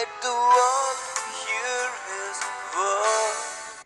it do?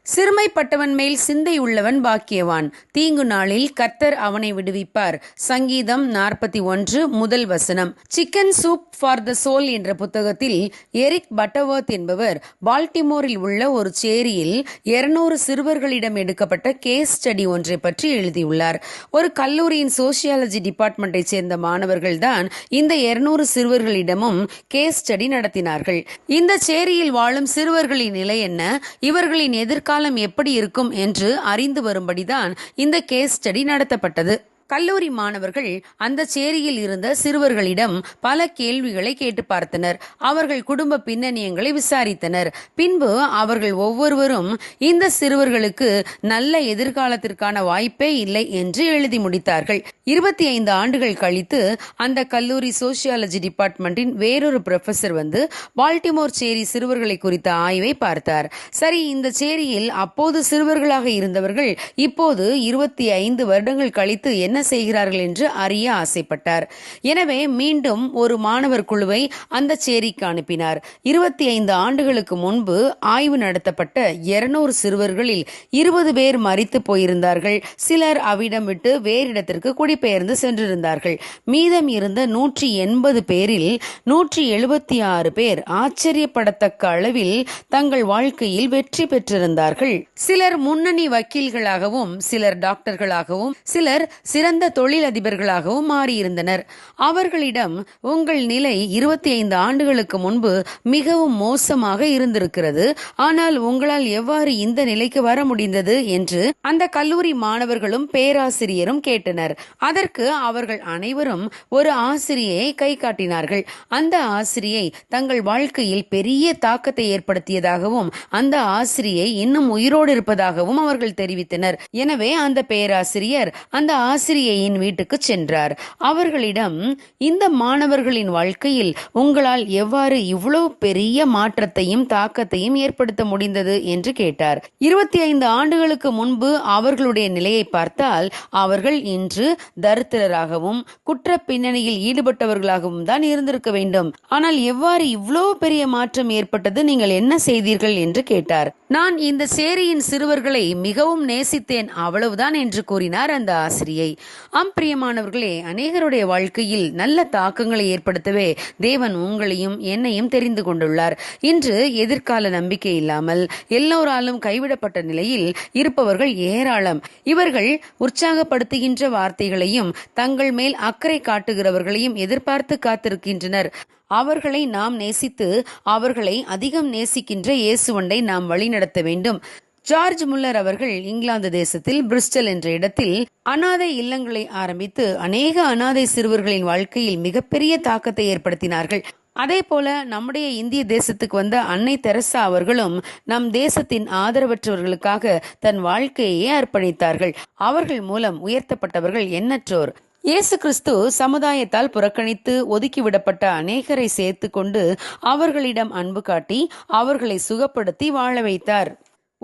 சிறுமைப்பட்டவன் மேல் சிந்தை உள்ளவன் பாக்கியவான். தீங்கு நாளில் கர்த்தர் அவனை விடுவிப்பார். சங்கீதம் நாற்பத்தி ஒன்று முதல் வசனம். Chicken soup for the soul என்ற புத்தகத்தில் எரிக் பட்டவர்த் என்பவர் பால்டிமோரில் உள்ள ஒரு சேரியில் இருநூறு சிறுவர்களிடம் எடுக்கப்பட்ட கேஸ் ஸ்டடி ஒன்றை பற்றி எழுதியுள்ளார். ஒரு கல்லூரியின் சோசியாலஜி டிபார்ட்மெண்ட்டை சேர்ந்த மாணவர்கள்தான் இந்த இருநூறு சிறுவர்களிடமும் கேஸ் ஸ்டடி நடத்தினார்கள். இந்த சேரியில் வாழும் சிறுவர்களின் நிலை என்ன? இவர்களின் எதிர்காலம் எப்படி இருக்கும் என்று அறிந்து வரும்படிதான் இந்த கேஸ் ஸ்டடி நடத்தப்பட்டது. கல்லூரி மாணவர்கள் அந்த சேரியில் இருந்த சிறுவர்களிடம் பல கேள்விகளை கேட்டு பார்த்தனர். அவர்கள் குடும்ப பின்னணியங்களை விசாரித்தனர். பின்பு அவர்கள் ஒவ்வொருவரும் இந்த சிறுவர்களுக்கு நல்ல எதிர்காலத்திற்கான வாய்ப்பே இல்லை என்று எழுதி முடித்தார்கள். இருபத்தி ஐந்து ஆண்டுகள் கழித்து அந்த கல்லூரி சோசியாலஜி டிபார்ட்மெண்டின் வேறொரு ப்ரொஃபசர் வந்து பால்டிமோர் சேரி சிறுவர்களை குறித்த ஆய்வை பார்த்தார். சரி இந்த சேரியில் அப்போது சிறுவர்களாக இருந்தவர்கள் இப்போது இருபத்தி ஐந்து வருடங்கள் கழித்து என்ன என்ன செய்கிறார்கள் என்று அறிய ஆசைப்பட்டார். எனவே மீண்டும் ஒரு மாணவர் குழுவை அந்த சேரிக்கு அனுப்பினார். இருபத்தி ஐந்து ஆண்டுகளுக்கு முன்பு ஆய்வு நடத்தப்பட்ட இருநூறு சிறுவர்களில் இருபது பேர் மறித்து போயிருந்தார்கள். சிலர் அவ்விடம் விட்டு வேறு இடத்திற்கு குடிபெயர்ந்து சென்றிருந்தார்கள். மீதம் இருந்த நூற்றி எண்பது பேரில் நூற்றி எழுபத்தி ஆறு பேர் ஆச்சரியப்படத்தக்க அளவில் தங்கள் வாழ்க்கையில் வெற்றி பெற்றிருந்தார்கள். சிலர் முன்னணி வக்கீல்களாகவும் சிலர் டாக்டர்களாகவும் சிலர் சிறந்த சிறந்த தொழிலதிபர்களாகவும் மாறியிருந்தனர். அவர்களிடம் உங்கள் நிலை இருபத்தி ஐந்து ஆண்டுகளுக்கு முன்பு மிகவும் மோசமாக இருந்திருக்கிறது. ஆனால் உங்களால் எவ்வாறு இந்த நிலைக்கு வர முடிந்தது? என்று அந்த கல்லூரி மாணவர்களும் பேராசிரியரும் கேட்டனர். அதற்கு அவர்கள் அனைவரும் ஒரு ஆசிரியை கை காட்டினார்கள். அந்த ஆசிரியை தங்கள் வாழ்க்கையில் பெரிய தாக்கத்தை ஏற்படுத்தியதாகவும் அந்த ஆசிரியை இன்னும் உயிரோடு இருப்பதாகவும் அவர்கள் தெரிவித்தனர். எனவே அந்த பேராசிரியர் அந்த ஆசிரியர் ஆசிரியையின் வீட்டுக்கு சென்றார். அவர்களிடம் இந்த மாணவர்களின் வாழ்க்கையில் உங்களால் எவ்வாறு இவ்வளவு பெரிய மாற்றத்தையும் தாக்கத்தையும் ஏற்படுத்த முடிந்தது? என்று கேட்டார். இருபத்தி ஐந்து ஆண்டுகளுக்கு முன்பு அவர்களுடைய நிலையை பார்த்தால் அவர்கள் இன்று தரித்திரராகவும் குற்ற பின்னணியில் ஈடுபட்டவர்களாகவும் தான் இருந்திருக்க வேண்டும். ஆனால் எவ்வாறு இவ்வளவு பெரிய மாற்றம் ஏற்பட்டது? நீங்கள் என்ன செய்தீர்கள்? என்று கேட்டார். நான் இந்த சேரியின் சிறுவர்களை மிகவும் நேசித்தேன் அவ்வளவுதான் என்று கூறினார் அந்த ஆசிரியை. ஆம் பிரியமானவர்களே அநேகருடைய வாழ்க்கையில் நல்ல தாக்கங்களை ஏற்படுத்தவே தேவன் உங்களையும் என்னையும் தெரிந்து கொண்டுள்ளார். இன்று எதிர்கால நம்பிக்கை இல்லாமல் எல்லோராலும் கைவிடப்பட்ட நிலையில் இருப்பவர்கள் ஏராளம். இவர்கள் உற்சாகப்படுத்துகின்ற வார்த்தைகளையும் தங்கள் மேல் அக்கறை காட்டுகிறவர்களையும் எதிர்பார்த்து காத்திருக்கின்றனர். அவர்களை நாம் நேசித்து அவர்களை அதிகம் நேசிக்கின்ற இயேசுவண்டை நாம் வழிநடத்த வேண்டும். ஜார்ஜ் முல்லர் அவர்கள் இங்கிலாந்து தேசத்தில் பிரிஸ்டல் என்ற இடத்தில் அனாதை இல்லங்களை ஆரம்பித்து அநேக அனாதை சிறுவர்களின் வாழ்க்கையில் மிகப்பெரிய தாக்கத்தை ஏற்படுத்தினார்கள். அதே போல நம்முடைய இந்திய தேசத்துக்கு வந்த அன்னை தெரசா அவர்களும் நம் தேசத்தின் ஆதரவற்றவர்களுக்காக தன் வாழ்க்கையே அர்ப்பணித்தார்கள். அவர்கள் மூலம் உயர்த்தப்பட்டவர்கள் எண்ணற்றோர். இயேசு கிறிஸ்து சமுதாயத்தால் புறக்கணித்து ஒதுக்கிவிடப்பட்ட அநேகரை சேர்த்து கொண்டு அவர்களிடம் அன்பு காட்டி அவர்களை சுகப்படுத்தி வாழ வைத்தார்.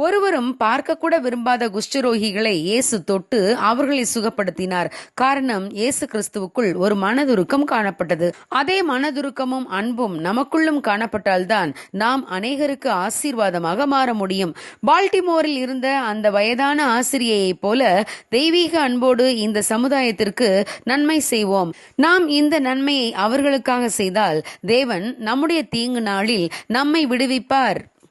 ஒருவரும் பார்க்கக்கூட விரும்பாத குஷ்டரோகிகளை இயேசு தொட்டு அவர்களை சுகப்படுத்தினார். காரணம் இயேசு கிறிஸ்துவுக்குள் ஒரு மனதுருக்கம் காணப்பட்டது. அதே மனதுருக்கமும் அன்பும் நமக்குள்ளும் காணப்பட்டால்தான் நாம் அநேகருக்கு ஆசீர்வாதமாக மாற முடியும். பால்டிமோரில் இருந்த அந்த வயதான ஆசிரியையைப் போல தெய்வீக அன்போடு இந்த சமுதாயத்திற்கு நன்மை செய்வோம். நாம் இந்த நன்மையை அவர்களுக்காக செய்தால் தேவன் நம்முடைய தீங்கு நாளில் நம்மை விடுவிப்பார்.